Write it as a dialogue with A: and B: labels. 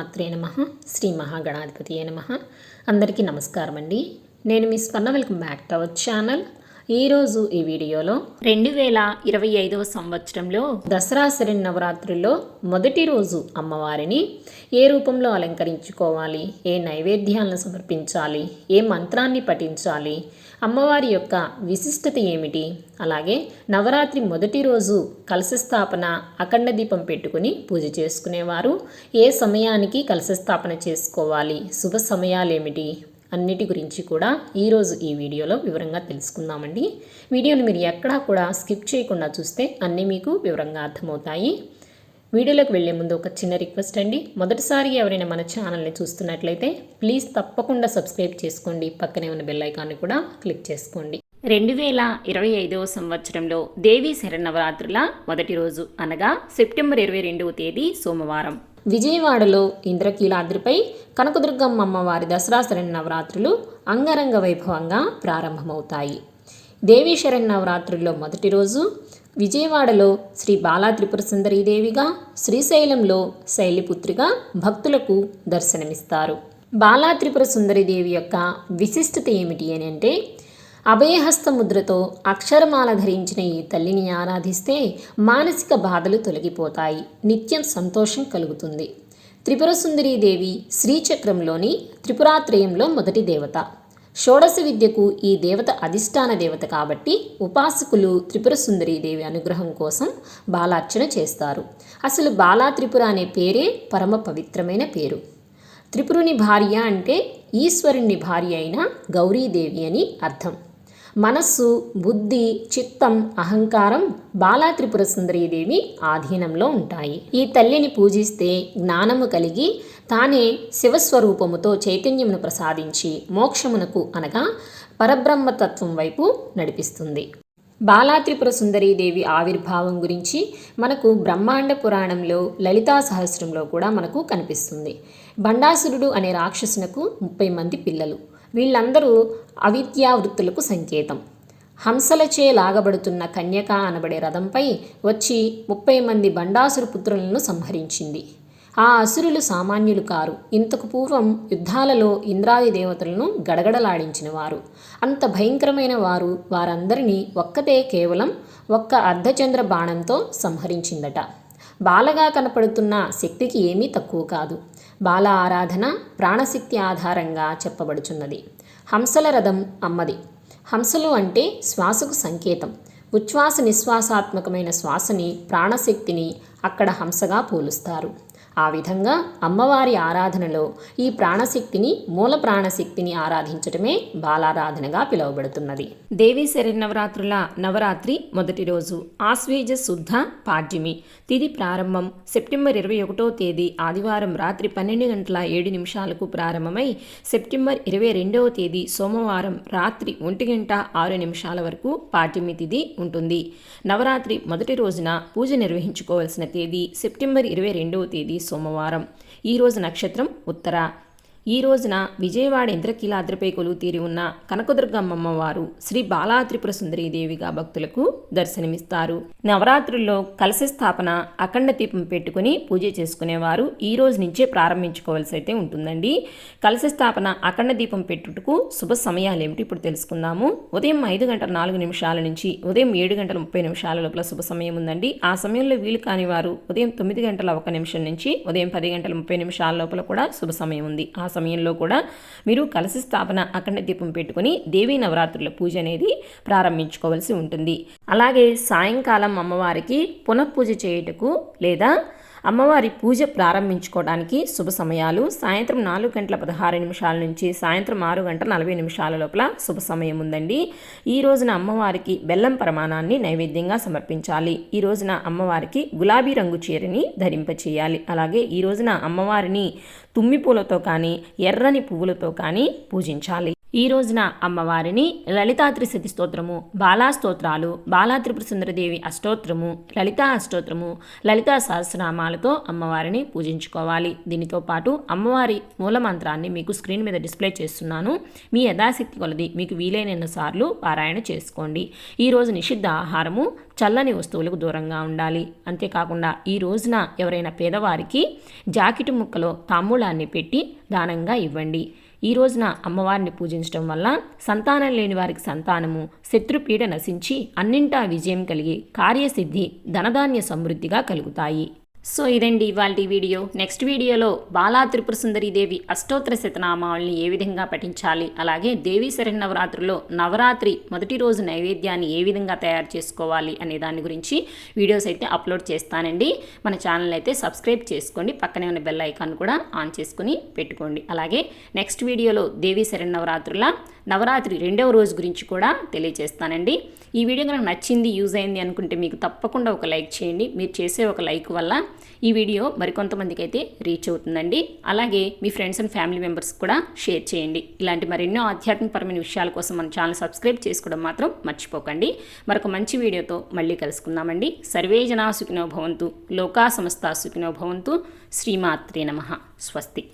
A: మాత్రే నమ శ్రీ మహాగణాధిపతి నమ. అందరికీ నమస్కారం అండి నేను మీ Swarna welcome back to our channel. ఈరోజు ఈ వీడియోలో రెండు వేల ఇరవై ఐదవ సంవత్సరంలో దసరా శరణ్ నవరాత్రుల్లో మొదటి రోజు అమ్మవారిని ఏ రూపంలో అలంకరించుకోవాలి? ఏ నైవేద్యాలను సమర్పించాలి? ఏ మంత్రాన్ని పఠించాలి? అమ్మవారి యొక్క విశిష్టత ఏమిటి? అలాగే నవరాత్రి మొదటి రోజు కలశ స్థాపన అఖండ దీపం పెట్టుకుని పూజ చేసుకునేవారు. ఏ సమయానికి కలశ స్థాపన చేసుకోవాలి? శుభ సమయాలు ఏమిటి అన్నిటి గురించి కూడా ఈరోజు ఈ వీడియోలో వివరంగా తెలుసుకుందామండి. వీడియోని మీరు ఎక్కడా కూడా స్కిప్ చేయకుండా చూస్తే అన్నీ మీకు వివరంగా అర్థమవుతాయి. వీడియోలోకి వెళ్ళే ముందు ఒక చిన్న రిక్వెస్ట్ అండి. మొదటిసారి ఎవరైనా మన ఛానల్ని చూస్తున్నట్లయితే ప్లీజ్ తప్పకుండా సబ్స్క్రైబ్ చేసుకోండి. పక్కనే ఉన్న బెల్ ఐకాన్ని కూడా క్లిక్ చేసుకోండి. రెండు వేల ఇరవై ఐదవ సంవత్సరంలో దేవీ శరణవరాత్రుల మొదటి రోజు అనగా సెప్టెంబర్ ఇరవై రెండవ తేదీ సోమవారం. విజయవాడలో ఇంద్రకీలాద్రిపై కనకదుర్గమ్మ అమ్మవారి దసరా శరణవరాత్రులు అంగరంగ వైభవంగా ప్రారంభమవుతాయి. దేవీ శరణవరాత్రుల్లో మొదటి రోజు విజయవాడలో శ్రీ బాలా త్రిపుర సుందరీదేవిగా శ్రీశైలంలో శైలిపుత్రిగా భక్తులకు దర్శనమిస్తారు. బాలా త్రిపుర సుందరీదేవి యొక్క విశిష్టత ఏమిటి అని అంటే అభయహస్త ముద్రతో అక్షరమాల ధరించిన ఈ తల్లిని ఆరాధిస్తే మానసిక బాధలు తొలగిపోతాయి. నిత్యం సంతోషం కలుగుతుంది. త్రిపుర సుందరీదేవి శ్రీచక్రంలోని త్రిపురాత్రయంలో మొదటి దేవత. షోడశ విద్యకు ఈ దేవత అధిష్టాన దేవత కాబట్టి ఉపాసకులు త్రిపుర సుందరీదేవి అనుగ్రహం కోసం బాలార్చన చేస్తారు. అసలు బాలా త్రిపుర అనే పేరే పరమ పవిత్రమైన పేరు. త్రిపురుని భార్య అంటే ఈశ్వరుని భార్య అయిన గౌరీదేవి అని అర్థం. మనస్సు బుద్ధి చిత్తం అహంకారం బాలా త్రిపుర సుందరీదేవి ఆధీనంలో ఉంటాయి. ఈ తల్లిని పూజిస్తే జ్ఞానము కలిగి తానే శివస్వరూపముతో చైతన్యమును ప్రసాదించి మోక్షమునకు అనగా పరబ్రహ్మతత్వం వైపు నడిపిస్తుంది. బాలాత్రిపుర సుందరీదేవి ఆవిర్భావం గురించి మనకు బ్రహ్మాండ పురాణంలో లలితా సహస్రంలో కూడా మనకు కనిపిస్తుంది. బండాసురుడు అనే రాక్షసునకు ముప్పై మంది పిల్లలు. వీళ్ళందరూ అవిద్యావృత్తులకు సంకేతం. హంసలచే లాగబడుతున్న కన్యక అనబడే రథంపై వచ్చి ముప్పై మంది బండాసురు పుత్రులను సంహరించింది. ఆ అసురులు సామాన్యులు కారు. ఇంతకు పూర్వం యుద్ధాలలో ఇంద్రాది దేవతలను గడగడలాడించిన వారు అంత భయంకరమైన వారు వారందరినీ ఒక్కతే కేవలం ఒక్క అర్ధచంద్ర బాణంతో సంహరించిందట. బాలగా కనపడుతున్న శక్తికి ఏమీ తక్కువ కాదు. బాల ఆరాధన ప్రాణశక్తి ఆధారంగా చెప్పబడుచున్నది. హంసల రథం అమ్మది. హంసలు అంటే శ్వాసకు సంకేతం. ఉచ్ఛ్వాస నిశ్వాసాత్మకమైన శ్వాసని ప్రాణశక్తిని అక్కడ హంసగా పోలుస్తారు. ఆ విధంగా అమ్మవారి ఆరాధనలో ఈ ప్రాణశక్తిని మూల ప్రాణశక్తిని ఆరాధించటమే బాలారాధనగా పిలువబడుతున్నది. దేవీ నవరాత్రుల నవరాత్రి మొదటి రోజు ఆశ్వేజ శుద్ధ పాడ్యమి. తిది ప్రారంభం సెప్టెంబర్ ఇరవై ఒకటో తేదీ ఆదివారం రాత్రి పన్నెండు గంటల ఏడు నిమిషాలకు ప్రారంభమై సెప్టెంబర్ ఇరవై రెండవ తేదీ సోమవారం రాత్రి ఒంటి గంట ఆరు నిమిషాల వరకు పాడ్యమి తిథి ఉంటుంది. నవరాత్రి మొదటి రోజున పూజ నిర్వహించుకోవాల్సిన తేదీ సెప్టెంబర్ ఇరవై రెండవ తేదీ సోమవారం. ఈరోజు నక్షత్రం ఉత్తర. ఈ రోజున విజయవాడ ఇంద్రకీలాద్రిపై కొలువు తీరి ఉన్న కనకదుర్గమ్మమ్మ వారు శ్రీ బాలా త్రిపుర సుందరీదేవిగా భక్తులకు దర్శనమిస్తారు. నవరాత్రుల్లో కలశ స్థాపన అఖండ దీపం పెట్టుకుని పూజ చేసుకునేవారు ఈ రోజు నుంచే ప్రారంభించుకోవాల్సి అయితే ఉంటుందండి. కలశ స్థాపన అఖండ దీపం పెట్టుటకు శుభ సమయాలు ఏమిటి ఇప్పుడు తెలుసుకుందాము. ఉదయం ఐదు గంటల నాలుగు నిమిషాల నుంచి ఉదయం ఏడు గంటల ముప్పై నిమిషాల లోపల శుభ సమయం ఉందండి. ఆ సమయంలో వీలు కాని వారు ఉదయం తొమ్మిది గంటల ఒక నిమిషం నుంచి ఉదయం పది గంటల ముప్పై నిమిషాల లోపల కూడా శుభ సమయం ఉంది. ఆ సమయంలో కూడా మీరు కలశ స్థాపన అఖండ దీపం పెట్టుకుని దేవీ నవరాత్రుల పూజ అనేది ప్రారంభించుకోవాల్సి ఉంటుంది. అలాగే సాయంకాలం అమ్మవారికి పునఃపూజ చేయుటకు లేదా అమ్మవారి పూజ ప్రారంభించుకోవడానికి శుభ సమయాలు. సాయంత్రం నాలుగు గంటల పదహారు నిమిషాల నుంచి సాయంత్రం ఆరు గంటల నలభై నిమిషాల లోపల శుభ సమయం ఉందండి. ఈ రోజున అమ్మవారికి బెల్లం ప్రమాణాన్ని నైవేద్యంగా సమర్పించాలి. ఈ రోజున అమ్మవారికి గులాబీ రంగు చీరని ధరింపచేయాలి అలాగే ఈ రోజున అమ్మవారిని తుమ్మి పూలతో కానీ ఎర్రని పువ్వులతో కానీ పూజించాలి. ఈ రోజున అమ్మవారిని లలితా త్రిశతి స్తోత్రము బాలా స్తోత్రాలు బాలా త్రిపుర సుందరదేవి అష్టోత్రము లలితా అష్టోత్రము లలితా సహస్రనామాలతో అమ్మవారిని పూజించుకోవాలి. దీనితో పాటు అమ్మవారి మూలమంత్రాన్ని మీకు స్క్రీన్ మీద డిస్ప్లే చేస్తున్నాను. మీ యథాశక్తి కొలది మీకు వీలైన సార్లు పారాయణ చేసుకోండి. ఈరోజు నిషిద్ధ ఆహారము చల్లని వస్తువులకు దూరంగా ఉండాలి. అంతేకాకుండా ఈ రోజున ఎవరైనా పేదవారికి జాకెట్ ముక్కలో తాంబూలాన్ని పెట్టి దానంగా ఇవ్వండి. ఈ రోజున అమ్మవారిని పూజించడం వల్ల సంతానం లేని వారికి సంతానము శత్రుపీడ నశించి అన్నింటా విజయం కలిగి కార్యసిద్ధి ధనధాన్య సమృద్ధిగా కలుగుతాయి. సో ఇదండి ఇవాళ వీడియో. నెక్స్ట్ వీడియోలో బాలా త్రిపుర సుందరి దేవి అష్టోత్తర శతనామావళిని ఏ విధంగా పఠించాలి? అలాగే దేవీ శరణవరాత్రుల్లో నవరాత్రి మొదటి రోజు నైవేద్యాన్ని ఏ విధంగా తయారు చేసుకోవాలి అనే దాని గురించి వీడియోస్ అయితే అప్లోడ్ చేస్తానండి. మన ఛానల్ అయితే సబ్స్క్రైబ్ చేసుకోండి. పక్కనే ఉన్న బెల్ ఐకాన్ కూడా ఆన్ చేసుకుని పెట్టుకోండి. అలాగే నెక్స్ట్ వీడియోలో దేవీ శరణవరాత్రుల నవరాత్రి రెండవ రోజు గురించి కూడా తెలియజేస్తానండి. ఈ వీడియో కనుక నచ్చింది యూజ్ అయింది అనుకుంటే మీకు తప్పకుండా ఒక లైక్ చేయండి. మీరు చేసే ఒక లైక్ వల్ల ఈ వీడియో మరికొంతమందికి అయితే రీచ్ అవుతుందండి. అలాగే మీ ఫ్రెండ్స్ అండ్ ఫ్యామిలీ మెంబర్స్ కూడా షేర్ చేయండి. ఇలాంటి మరెన్నో ఆధ్యాత్మికపరమైన విషయాల కోసం మన ఛానల్ సబ్స్క్రైబ్ చేసుకోవడం మాత్రం మర్చిపోకండి. మరొక మంచి వీడియోతో మళ్ళీ కలుసుకుందామండి. సర్వే జనా సుఖినో భవంతు లోకా సంస్థ సుఖినో భవంతు శ్రీమాత్రే నమ. స్వస్తి.